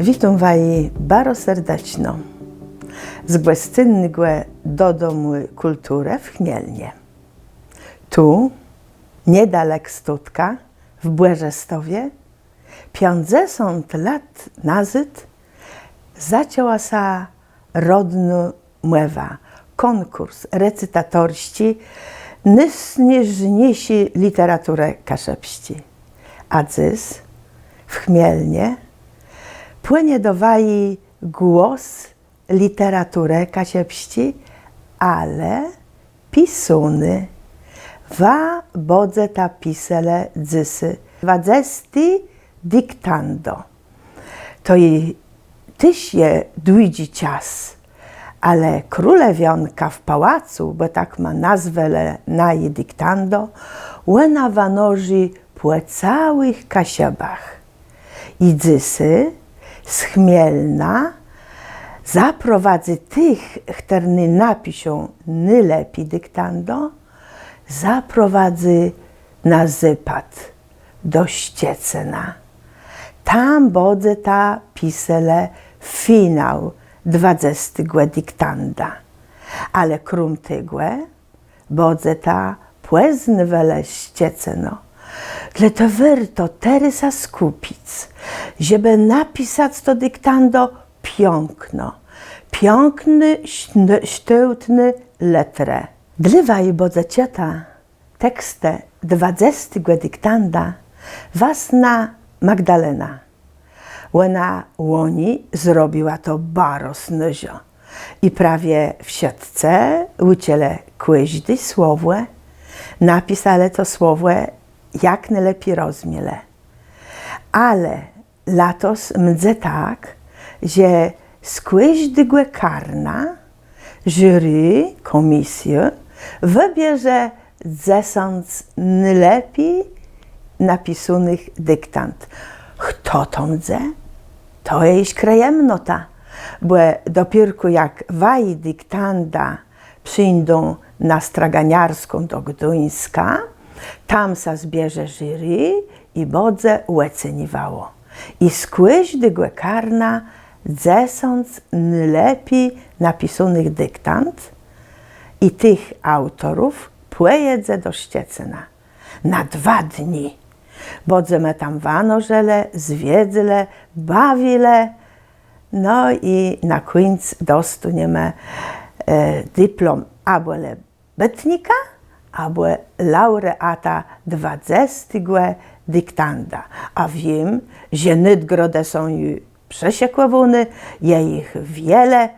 Witam Waj bardzo serdecznie. Z Głestynnego do domu kulturę w Chmielnie. Tu, niedalek Stutka, w Błeżestowie, 50 lat nazad zaczęła się rodno mływa, konkurs recytatorści nysnieżniejsi literaturę kaszepści. A w Chmielnie płynie do wai głos literaturę kasiepści, ale pisuny. Wa bodze ta pisele dzysy. Wadzesti diktando. To i tyś je długi czas, ale królewionka w pałacu, bo tak ma nazwę na jej diktando, łena wanoży po całych kasiebach. I dzysy z Chmielna zaprowadzy tych, którzy napiszą najlepiej dyktando, zaprowadzy na zypad do Ściecena. Tam bodze ta pisele finał dwadzestygłe dyktanda. Ale krum tygłe bodze ta płezny wele Ścieceno. Dla to warto terysa skupić, żeby napisać to dyktando piękno, piękny, sztyłtny letrę. Dla i bodzecieta tekstę dwadzestego dyktanda wasna Magdalena. Łena łoni zrobiła to baro snyzio i prawie w siatce uciele kłyźdy słowłe, napisale to słowłe jak najlepiej rozmiele. Ale latos mdze tak, że skłyźdygłe karna, jury, komisję, wybierze dziesiąt najlepiej napisanych dyktant. Kto to mdze? To jest krajemnota, bo dopiero jak waj dyktanda przyjdą na Straganiarską do Gduńska, tam sa zbierze jury i bodze ueceniwało. I skłyś dygłe karna dziesiąt najlepiej napisanych dyktant i tych autorów pojedzie do Ściecena na dwa dni. Bodzemy tam wanożele, zwiedzle, bawile, no i na końcu dostaniemy e, dyplom albo betnika, albo laureata dwadzestego dyktanda. A wiem, że nydgrode są już przesiekłowone, je ich wiele,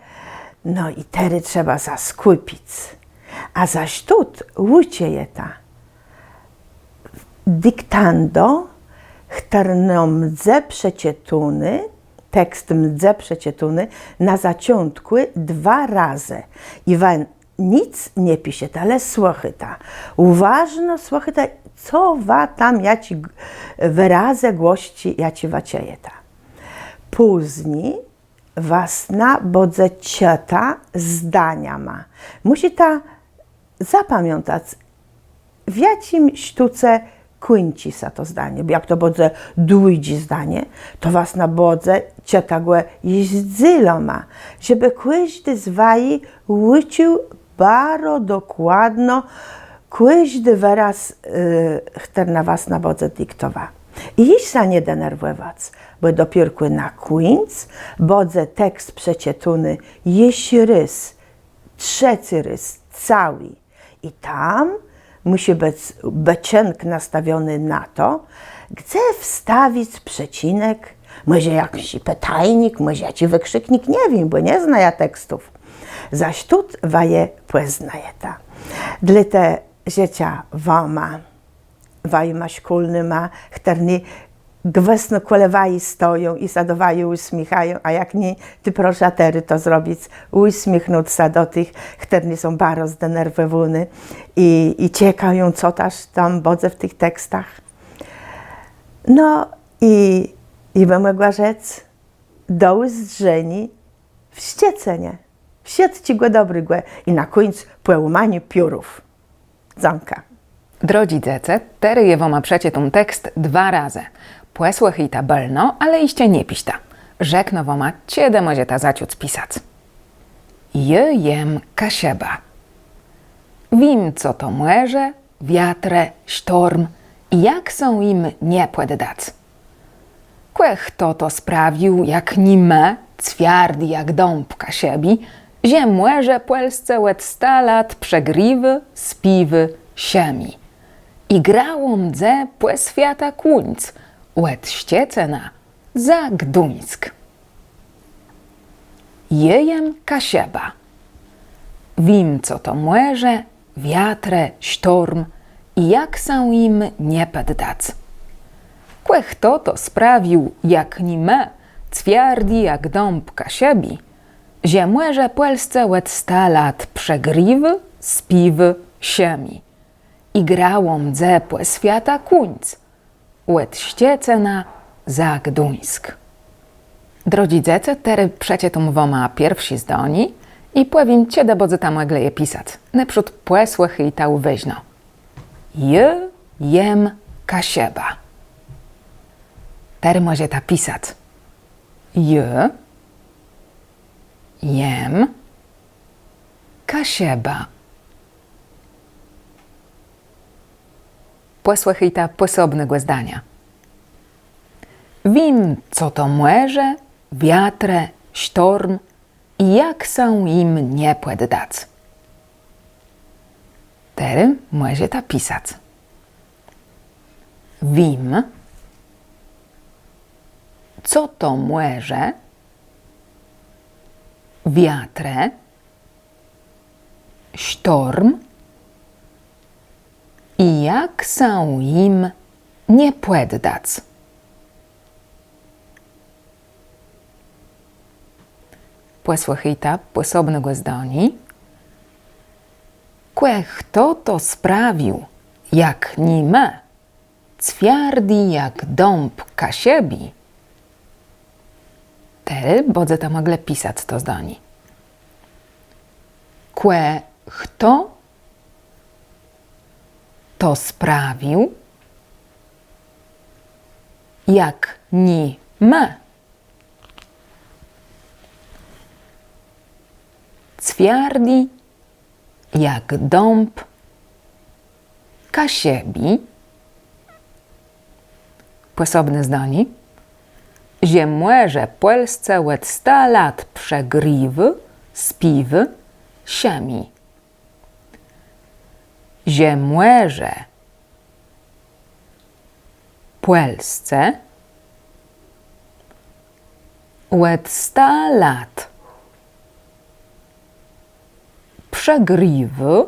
no i tery trzeba zaskupić. A zaś tut łucie je ta. Dyktando, chtarno mdze przecietuny, tekst mdze przecietuny, na zaciątku dwa razy. I wam nic nie pisze, ale słuchajta. Uważno słuchajta, co wa tam ja ci wyrazę głości, ja ci wacieje ta. Później wasna bodze cieta zdania ma. Musi ta zapamiętać, w jakim sztuce kończy się to zdanie. Jak to bodze długi zdanie, to was na bodze cietagłe jeździlo ma, żeby każdy z waj łycił bardzo dokładno, każdy wyraz chter na was na bodze dyktowa. I iść się nie denerwować, bo dopiero na końcu bodze tekst przecietuny jeśli rys, trzeci rys, cały. I tam musi być beczenk nastawiony na to, gdzie wstawić przecinek, może jakiś pytajnik, może jakiś wykrzyknik, nie wiem, bo nie zna ja tekstów. Zaś tu waje poznaje ta. Dla te życia wama, waj ma szkolny ma, chterni gwesno kolewai stoją i sadowaje uśmiechają, a jak nie, ty proszę tery to zrobić, uśmiechnąć się do tych, chterni są bardzo zdenerwowani i, i ciekają, co też tam bodze w tych tekstach. No i, i bym mogła rzec, doły zdrzeni w ściecenie. Wsiedź ci go dobry głę i na końcu pełmanie piórów. Dzonka. Drodzy dzece, tery jewo ma przecie tą tekst dwa razy. Płesłych i ta belno, ale iście nie piśta. rzekno woma ciede może ta zaciuc pisać. Je jem kasieba. Wim, co to młeże, wiatre, sztorm jak są im nie płeddac. Kłech to to sprawił, jak ni me, cwiardy jak dąb kasiebi, że płelsce łet sta lat przegriwy, spiwy, siemi. I grało mdze płe świata kuńc, łet ściecena, za Gduńsk. Jejem kasieba. Wim, co to młeże, wiatre, sztorm i jak są im nie poddac. Kłech to to sprawił, jak ni me, cwiardi jak dąb kasiebi, że młeże płelsce łet sta lat przegriwy, spiwy, siemi. I grało mdze płe świata kuńc, łet ściecena za Gduńsk. Drodzy dziece, tery przecie woma pierwsi zdoni i płewim cię bodzy tam egleje pisać. Neprzód płesłych i tał wyźno. Je, jem, kasieba. Tery może ta pisać. Je, jem, kasieba. Ta płysobne zdania. Wim, co to młeże, wiatre, sztorm i jak są im nie płeddac. Tery może ta pisać. Wim, co to młeże, wiatre, sztorm i jak są im nie płeddac. płesłechita, płysobnego zdoni. Kłech to to sprawił, jak ni me, cwiardi jak dąb kasiebi. Tery bodze mogle pisać to zdoni. Kłe kto to sprawił, jak ni me. Cwiardi jak dąb kasiebi. Płysobne zdoni. Ziemłerze płelsce łet sta lat przegriwy, spiwy, siemi. Ziemłerze płelsce łet sta lat przegriwy,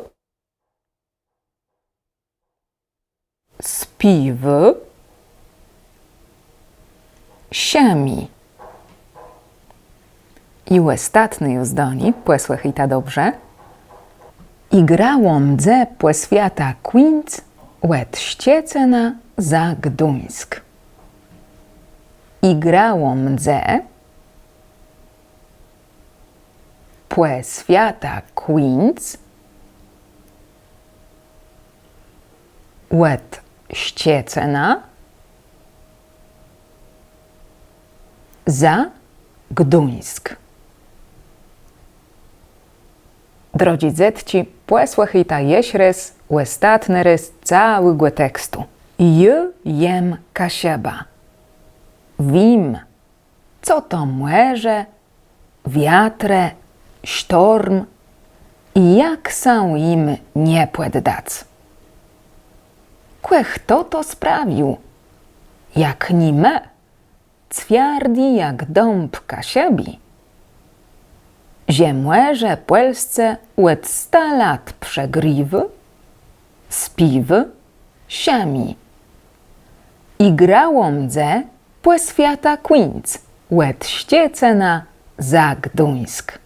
spiwy, siemi. I ostatni już zdoni, płesłych i ta dobrze. I grało mdze płeswiata kwinc, łet ściecena za Gduńsk. I grało mdze płe świata Queens, łet ściecena za Gduńsk. Drodzy zetci, płesłych i ta jeśrys, łestatny rys całego tekstu. J jem kasieba. Wim, co to młeże, wiatre, sztorm i jak są im nie płeddac. Kłech to to sprawił, jak ni me, cwiardi jak dąb kasiebi. Ziemłerze płelsce łet sta lat przegriwy, spiwy, siemi. I grało mdze płeswiata kwinc, łet ściecena za Gduńsk.